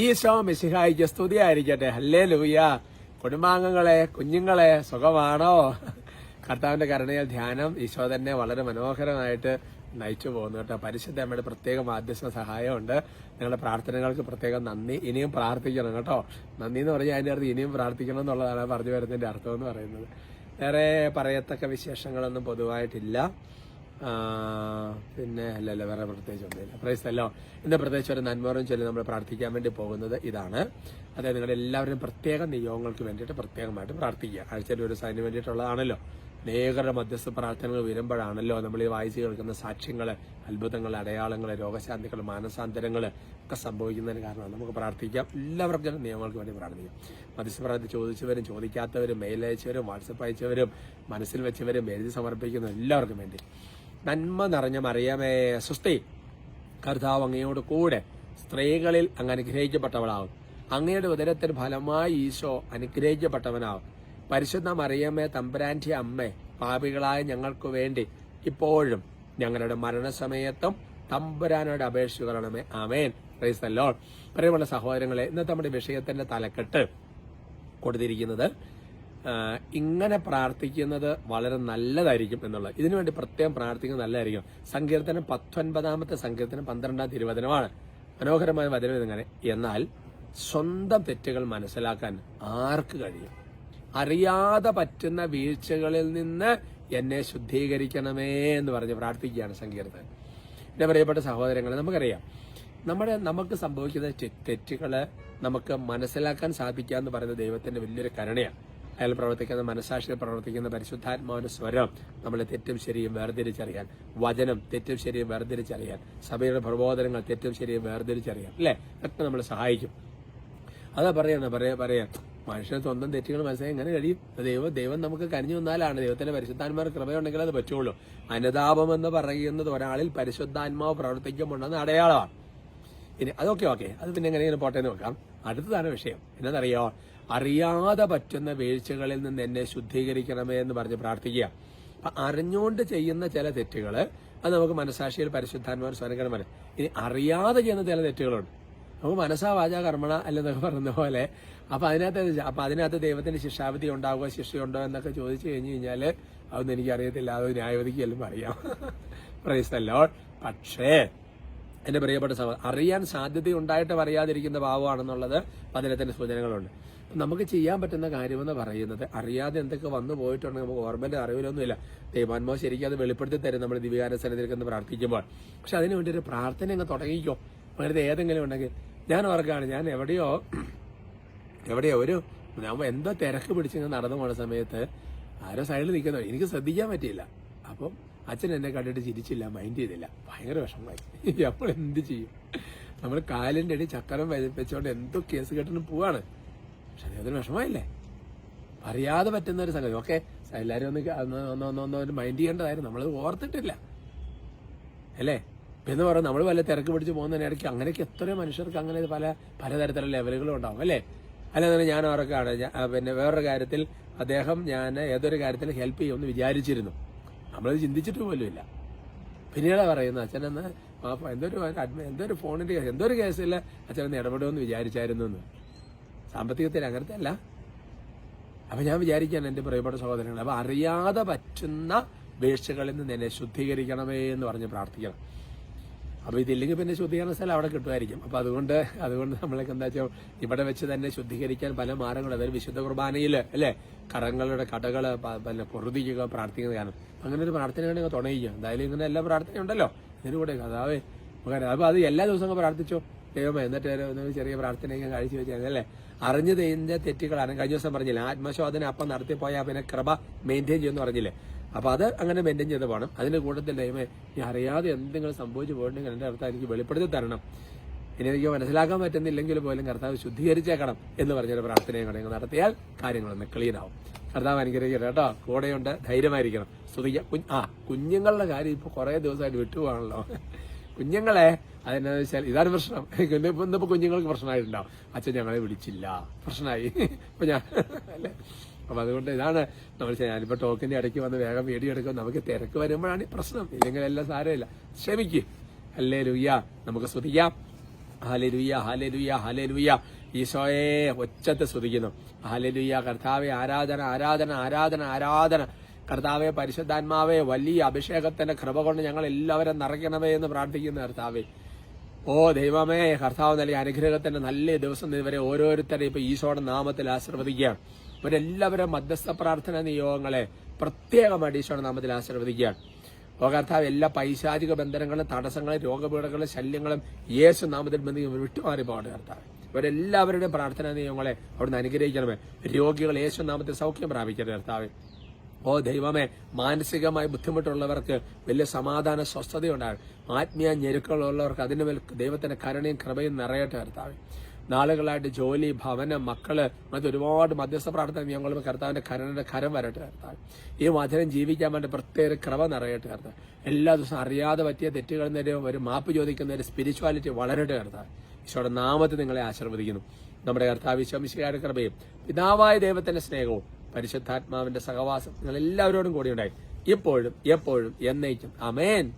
ഈശോ മിശിഹായിക്ക് സ്തുതിയായിരിക്കട്ടെ ഹല്ലേ ലൂയ കുടുംബാംഗങ്ങളെ കുഞ്ഞുങ്ങളെ സുഖമാണോ? കർത്താവിന്റെ കരുണയിൽ ധ്യാനം ഈശോ തന്നെ വളരെ മനോഹരമായിട്ട് നയിച്ചു പോകുന്നു കേട്ടോ. പരിശുദ്ധ അമ്മയുടെ പ്രത്യേക മാധ്യസ്ഥ സഹായമുണ്ട്. നിങ്ങളുടെ പ്രാർത്ഥനകൾക്ക് പ്രത്യേകം നന്ദി. ഇനിയും പ്രാർത്ഥിക്കണം കേട്ടോ. നന്ദി എന്ന് പറഞ്ഞാൽ അതിന്റെ അർത്ഥം ഇനിയും പ്രാർത്ഥിക്കണം എന്നുള്ളതാണ് പറഞ്ഞു വരുന്നതിന്റെ അർത്ഥം എന്ന് പറയുന്നത്. വേറെ പറയത്തക്ക വിശേഷങ്ങളൊന്നും പൊതുവായിട്ടില്ല. പിന്നെ അല്ലല്ല വേറെ പ്രത്യേകിച്ച് ഒന്നുമില്ല. പ്രൈസല്ലോ ഇന്ന് പ്രത്യേകിച്ച് ഒരു നന്മോറും ചൊല്ലി നമ്മൾ പ്രാർത്ഥിക്കാൻ വേണ്ടി പോകുന്നത് ഇതാണ്. അതായത് നിങ്ങളുടെ എല്ലാവരും പ്രത്യേക നിയോഗങ്ങൾക്ക് വേണ്ടിയിട്ട് പ്രത്യേകമായിട്ട് പ്രാർത്ഥിക്കുക. ആഴ്ചയിൽ ഒരു സൈന് വേണ്ടിയിട്ടുള്ളതാണല്ലോ. അനേകരുടെ മധ്യസ്ഥ പ്രാർത്ഥനകൾ വരുമ്പോഴാണല്ലോ നമ്മൾ ഈ വായിച്ചു കേൾക്കുന്ന സാക്ഷ്യങ്ങൾ അത്ഭുതങ്ങൾ അടയാളങ്ങൾ രോഗശാന്തികൾ മാനസാന്തരങ്ങൾ ഒക്കെ സംഭവിക്കുന്നതിന് കാരണമാണ് നമുക്ക് പ്രാർത്ഥിക്കാം. എല്ലാവർക്കും നിയമങ്ങൾക്ക് വേണ്ടി പ്രാർത്ഥിക്കാം. മധ്യസ്ഥ പ്രാർത്ഥന ചോദിച്ചവരും ചോദിക്കാത്തവരും മെയിൽ അയച്ചവരും വാട്സപ്പ് അയച്ചവരും മനസ്സിൽ വെച്ചവരും എഴുതി സമർപ്പിക്കുന്ന എല്ലാവർക്കും വേണ്ടി. നന്മ നിറഞ്ഞ മറിയമേ സുസ്തി കർത്താവ് അങ്ങയോട് കൂടെ സ്ത്രീകളിൽ അങ്ങ് അനുഗ്രഹിക്കപ്പെട്ടവളാവും. അങ്ങയുടെ ഉദരത്തിന് ഫലമായി ഈശോ അനുഗ്രഹിക്കപ്പെട്ടവനാവും. പരിശുദ്ധ മറിയമ്മേ തമ്പുരാന്റെ അമ്മേ പാപികളായ ഞങ്ങൾക്ക് വേണ്ടി ഇപ്പോഴും ഞങ്ങളുടെ മരണസമയത്തും തമ്പുരാനോട് അപേക്ഷിക്കണമേ ആമേൻ. റൈസല്ലോ പ്രിയമുള്ള സഹോദരങ്ങളെ ഇന്നത്തെ നമ്മുടെ വിഷയത്തിന്റെ തലക്കെട്ട് കൊടുത്തിരിക്കുന്നത് ഇങ്ങനെ പ്രാർത്ഥിക്കുന്നത് വളരെ നല്ലതായിരിക്കും എന്നുള്ളത്. ഇതിനുവേണ്ടി പ്രത്യേകം പ്രാർത്ഥിക്കുന്നത് നല്ലതായിരിക്കും. സങ്കീർത്തനം പത്തൊൻപതാമത്തെ സങ്കീർത്തനം പന്ത്രണ്ടാം തിരുവചനമാണ്. മനോഹരമായ വചനം ഇതിങ്ങനെ? എന്നാൽ സ്വന്തം തെറ്റുകൾ മനസ്സിലാക്കാൻ ആർക്ക് കഴിയും? അറിയാതെ പറ്റുന്ന വീഴ്ചകളിൽ നിന്ന് എന്നെ ശുദ്ധീകരിക്കണമേ എന്ന് പറഞ്ഞ് പ്രാർത്ഥിക്കുകയാണ് സങ്കീർത്തൻ എന്റെ പ്രിയപ്പെട്ട സഹോദരങ്ങളെ നമുക്കറിയാം. നമ്മുടെ നമുക്ക് സംഭവിക്കുന്ന തെറ്റുകൾ നമുക്ക് മനസ്സിലാക്കാൻ സാധിക്കുക എന്ന് പറയുന്നത് ദൈവത്തിന്റെ വലിയൊരു കരുണയാണ്. അയാൾ പ്രവർത്തിക്കുന്ന മനസാക്ഷിയിൽ പ്രവർത്തിക്കുന്ന പരിശുദ്ധാത്മാവിന്റെ സ്വരം നമ്മളെ തെറ്റും ശരിയും വേർതിരിച്ചറിയാൻ വചനം തെറ്റും ശരിയും വേർതിരിച്ചറിയാൻ സഭയുടെ പ്രബോധനങ്ങൾ തെറ്റും ശരിയും വേർതിരിച്ചറിയാൻ അല്ലേ? ഒക്കെ നമ്മളെ സഹായിക്കും. അതാ പറയണ പറയാ പറയാ മനുഷ്യന് സ്വന്തം തെറ്റുകൾ മനസ്സിലായി എങ്ങനെ കഴിയും? ദൈവം ദൈവം നമുക്ക് കനിഞ്ഞു വന്നാലാണ് ദൈവത്തിന്റെ പരിശുദ്ധാത്മാർ കൃപയുണ്ടെങ്കിൽ അത് പറ്റുള്ളൂ. അനുതാപം എന്ന് പറയുന്നത് ഒരാളിൽ പരിശുദ്ധാത്മാവ് പ്രവർത്തിക്കുമ്പോണ്ടെന്ന് അടയാളമാണ്. ഇനി അതൊക്കെ ഓക്കെ. അത് പിന്നെ എങ്ങനെ ഇങ്ങനെ പോട്ടെ നോക്കാം അടുത്തതാണ് വിഷയം. എന്നറിയോ അറിയാതെ പറ്റുന്ന വീഴ്ചകളിൽ നിന്ന് എന്നെ ശുദ്ധീകരിക്കണമേ എന്ന് പറഞ്ഞ് പ്രാർത്ഥിക്കുക. അപ്പൊ അറിഞ്ഞുകൊണ്ട് ചെയ്യുന്ന ചില തെറ്റുകൾ അത് നമുക്ക് മനസാക്ഷിയിൽ പരിശുദ്ധാന്മാർ സ്വരങ്കരം ഇനി അറിയാതെ ചെയ്യുന്ന ചില തെറ്റുകളുണ്ട്. നമുക്ക് മനസ്സാ വാചാ കർമ്മണ അല്ലെന്നൊക്കെ പറഞ്ഞ പോലെ അപ്പൊ അതിനകത്ത് അപ്പൊ അതിനകത്ത് ദൈവത്തിന് ശിക്ഷാവിധി ഉണ്ടാവുക ശിക്ഷയുണ്ടോ എന്നൊക്കെ ചോദിച്ചു കഴിഞ്ഞു കഴിഞ്ഞാൽ അതൊന്നും എനിക്കറിയത്തില്ല. അത് ന്യായവതിക്ക് അറിയാം. പ്രൈസ് പക്ഷേ എന്റെ പ്രിയപ്പെട്ട സഹോദരൻ അറിയാൻ സാധ്യതയുണ്ടായിട്ട് അറിയാതിരിക്കുന്ന ഭാവമാണെന്നുള്ളത് പതിനത്തിന്റെ സൂചനകളുണ്ട്. നമുക്ക് ചെയ്യാൻ പറ്റുന്ന കാര്യമെന്ന് പറയുന്നത് അറിയാതെ എന്തൊക്കെ വന്നു പോയിട്ടുണ്ടെങ്കിൽ നമുക്ക് ഓർമ്മന്റെ അറിവിലൊന്നുമില്ല. ദൈവാത്മാവ് ശരിക്കും അത് വെളിപ്പെടുത്തി തരും നമ്മൾ ദിവികാര സന്നിധിയിൽ പ്രാർത്ഥിക്കുമ്പോൾ. പക്ഷെ അതിനുവേണ്ടി ഒരു പ്രാർത്ഥന അങ്ങ് തുടങ്ങിക്കോ. വെറുതെ ഏതെങ്കിലും ഉണ്ടെങ്കിൽ ഞാൻ ഓർക്കാണ് ഞാൻ എവിടെയോ എവിടെയോ ഒരു ഞാൻ എന്തോ തിരക്ക് പിടിച്ച് നടന്നു പോണ സമയത്ത് ആരോ സൈഡിൽ നിൽക്കുന്നു. എനിക്ക് ശ്രദ്ധിക്കാൻ പറ്റിയില്ല. അപ്പം അച്ഛൻ എന്നെ കണ്ടിട്ട് ചിരിച്ചില്ല മൈൻഡ് ചെയ്തില്ല. ഭയങ്കര വിഷമമായി. അപ്പോൾ എന്ത് ചെയ്യും? നമ്മൾ കാലിന്റെ അടി ചക്കരം വലിപ്പിച്ചോണ്ട് എന്തോ കേസ് കെട്ടിന് പോവാണ്. പക്ഷെ അദ്ദേഹത്തിന് വിഷമമായില്ലേ അറിയാതെ പറ്റുന്ന ഒരു സംഗതി. ഓക്കെ എല്ലാവരും ഒന്ന് ഒന്ന് ഒന്ന് ഒന്ന് മൈൻഡ് ചെയ്യേണ്ടതായിരുന്നു. നമ്മളത് ഓർത്തിട്ടില്ല. അല്ലേ? പിന്നെ പറഞ്ഞാൽ നമ്മൾ വല്ല തിരക്ക് പിടിച്ച് പോകുന്നതിനിടയ്ക്ക് അങ്ങനെയൊക്കെ എത്രയോ മനുഷ്യർക്ക് അങ്ങനെ പല പലതരത്തിലുള്ള ലെവലുകളും ഉണ്ടാവും അല്ലേ? അല്ലാതെ ഞാൻ ആ, പിന്നെ വേറൊരു കാര്യത്തിൽ അദ്ദേഹം ഞാൻ ഏതൊരു കാര്യത്തിൽ ഹെൽപ്പ് ചെയ്യുമെന്ന് വിചാരിച്ചിരുന്നു. നമ്മളത് ചിന്തിച്ചിട്ട് പോലുമില്ല. പിന്നീട് പറയുന്നു അച്ഛനെന്ന് പാപ്പ എന്തൊരു എന്തോ എന്തൊരു ഫോണിന്റെ കേസ് എന്തൊരു കേസില്ല അച്ഛനെന്ന് ഇടപെടുമെന്ന് വിചാരിച്ചായിരുന്നു എന്ന്. സാമ്പത്തികത്തിൽ അങ്ങനത്തെ അല്ല അപ്പൊ ഞാൻ വിചാരിക്കാൻ എന്റെ പ്രിയപ്പെട്ട സഹോദരങ്ങൾ അപ്പൊ അറിയാതെ പറ്റുന്ന വേഴ്ചകളിൽ നിന്ന് എന്നെ ശുദ്ധീകരിക്കണമേ എന്ന് പറഞ്ഞ് പ്രാർത്ഥിക്കണം. അപ്പൊ ഇതില്ലെങ്കിൽ പിന്നെ ശുദ്ധീകരണ സ്ഥലം അവിടെ കിട്ടുമായിരിക്കും. അപ്പൊ അതുകൊണ്ട് അതുകൊണ്ട് നമ്മളൊക്കെ എന്താ വെച്ചാൽ ഇവിടെ വെച്ച് തന്നെ ശുദ്ധീകരിക്കാൻ പല മാർഗങ്ങളും അതായത് വിശുദ്ധ കുർബാനയിൽ അല്ലെ? കറങ്ങളുടെ കടകൾ പ- പിന്നെ പൊറുതിക്കുക പ്രാർത്ഥിക്കുന്ന കാരണം. അങ്ങനെ ഒരു പ്രാർത്ഥന പ്രാർത്ഥനയാണ് തുടങ്ങിക്കുക എന്തായാലും ഇങ്ങനെ എല്ലാ പ്രാർത്ഥനയുണ്ടല്ലോ ഇതിന് കൂടെ കഥാവേ അപ്പോൾ അപ്പൊ അത് എല്ലാ ദിവസവും പ്രാർത്ഥിച്ചോ? ദൈവമേ എന്നിട്ട് ചെറിയ പ്രാർത്ഥനയൊക്കെ കഴിച്ചു വെച്ചാൽ അല്ലേ? അറിഞ്ഞു തെയ്യുന്ന തെറ്റുകളാണ്. കഴിഞ്ഞ ദിവസം പറഞ്ഞില്ല ആത്മശോധന അപ്പം നടത്തിപ്പോയാൽ പിന്നെ കൃപ മെയിന്റെയിൻ ചെയ്യുമെന്ന് പറഞ്ഞില്ലേ? അപ്പൊ അത് അങ്ങനെ മെയിന്റെയിൻ ചെയ്ത് പോകണം അതിന്റെ കൂട്ടത്തിൽ ദൈവമേ ഞാൻ അറിയാതെ എന്തെങ്കിലും സംഭവിച്ചു പോയിട്ടുണ്ടെങ്കിൽ എന്റെ കർത്താവ് എനിക്ക് വെളിപ്പെടുത്തി തരണം. ഇനി എനിക്ക് മനസ്സിലാക്കാൻ പറ്റുന്നില്ലെങ്കിൽ പോലും കർത്താവ് ശുദ്ധീകരിച്ചേക്കണം എന്ന് പറഞ്ഞൊരു പ്രാർത്ഥനയും കൂടെ നടത്തിയാൽ കാര്യങ്ങളൊന്ന് ക്ലീൻ ആവും കർത്താവ് അനുഗ്രഹിക്കട്ടെ കേട്ടോ. കൂടെയുണ്ട്. ധൈര്യമായിരിക്കണം. സ്തുതിക്കാം. ആ കുഞ്ഞുങ്ങളുടെ കാര്യം ഇപ്പൊ കുറെ ദിവസമായിട്ട് വിട്ടുപോകാണല്ലോ. കുഞ്ഞുങ്ങളെ അതെന്നാ വെച്ചാൽ ഇതാണ് പ്രശ്നം. ഇന്നിപ്പോ കുഞ്ഞുങ്ങൾക്ക് പ്രശ്നമായിട്ടുണ്ടാവും. അച്ഛൻ ഞങ്ങളെ വിളിച്ചില്ല. പ്രശ്നമായി. ഇപ്പൊ ഞാൻ അല്ലേ? അപ്പൊ അതുകൊണ്ട് ഇതാണ് നമ്മൾ ചെയ്യാൻ. ടോക്കിന്റെ ഇടയ്ക്ക് വന്ന് വേഗം വീഡിയോ എടുക്കും. നമുക്ക് തിരക്ക് വരുമ്പോഴാണ് പ്രശ്നം. ഇല്ലെങ്കിൽ എല്ലാം സാരമില്ല. ക്ഷമിക്ക്. അല്ലേ ലുയ്യ നമുക്ക് സ്തുതിക്കാം. ഹലരുയ്യ ഹലരുയ്യ ഹലരുയ്യ ഈശോയെ ഒച്ചത്തെ സ്തുതിക്കുന്നു. ഹലരുയ്യ കർത്താവെ ആരാധന ആരാധന ആരാധന ആരാധന. കർത്താവെ പരിശുദ്ധാത്മാവെ വലിയ അഭിഷേകത്തിന്റെ കൃപ കൊണ്ട് ഞങ്ങൾ എല്ലാവരും നിറയ്ക്കണമേ എന്ന് പ്രാർത്ഥിക്കുന്നു കർത്താവെ. ഓ ദൈവമേ കർത്താവ് നൽകിയ അനുഗ്രഹത്തിന്റെ നല്ല ദിവസം ഇതുവരെ ഓരോരുത്തരെ ഇപ്പൊ ഈശോയുടെ നാമത്തിൽ ആശീർവദിക്കുകയാണ്. ഇവരെല്ലാവരും മധ്യസ്ഥ പ്രാർത്ഥന നിയോഗങ്ങളെ പ്രത്യേകമായിട്ട് ഈശോയുടെ നാമത്തിൽ ആശീർവദിക്കുകയാണ്. ഓ എല്ലാ പൈശാചിക ബന്ധനങ്ങളും തടസ്സങ്ങളും രോഗപീഠകളും ശല്യങ്ങളും യേശു നാമത്തിൽ ബന്ധിക്കും വിട്ടുമാറി പോകട്ടെ കർത്താവ്. ഇവരെല്ലാവരുടെയും പ്രാർത്ഥനാ നിയമങ്ങളെ അവിടുന്ന് അനുഗ്രഹിക്കണമേ. രോഗികൾ യേശു നാമത്തിൽ സൗഖ്യം പ്രാപിക്കട്ടെ കർത്താവ്. ഓ ദൈവമേ മാനസികമായി ബുദ്ധിമുട്ടുള്ളവർക്ക് വലിയ സമാധാന സ്വസ്ഥതയുണ്ടാകും ആത്മീയ ഞെരുക്കളുള്ളവർക്ക് അതിന് മേൽ ദൈവത്തിന്റെ കരുണയും കൃപയും നിറയട്ടെ കർത്താവ്. നാളുകളായിട്ട് ജോലി ഭവനം മക്കൾ മറ്റൊരുപാട് മധ്യസ്ഥ പ്രാർത്ഥന ഞങ്ങളും കർത്താവിന്റെ കരണന്റെ കരം വരട്ടെ കർത്താവ്. ഈ വചനം ജീവിക്കാൻ വേണ്ടി പ്രത്യേക ക്രമം നിറയട്ടെ കർത്താവ്. എല്ലാ ദിവസവും അറിയാതെ പറ്റിയ തെറ്റുകൾ നേരെ ഒരു മാപ്പ് ചോദിക്കുന്ന ഒരു സ്പിരിച്വാലിറ്റി വളരട്ടെ കർത്താവ്. ഈശോയുടെ നാമത്തെ നിങ്ങളെ ആശീർവദിക്കുന്നു. നമ്മുടെ കർത്താവ് വിശ്വമിശികാരുടെ കൃപയും പിതാവായ ദൈവത്തിന്റെ സ്നേഹവും പരിശുദ്ധാത്മാവിന്റെ സഹവാസം നിങ്ങൾ എല്ലാവരോടും കൂടി ഉണ്ടായി ഇപ്പോഴും എപ്പോഴും എന്നേക്കും. അമേൻ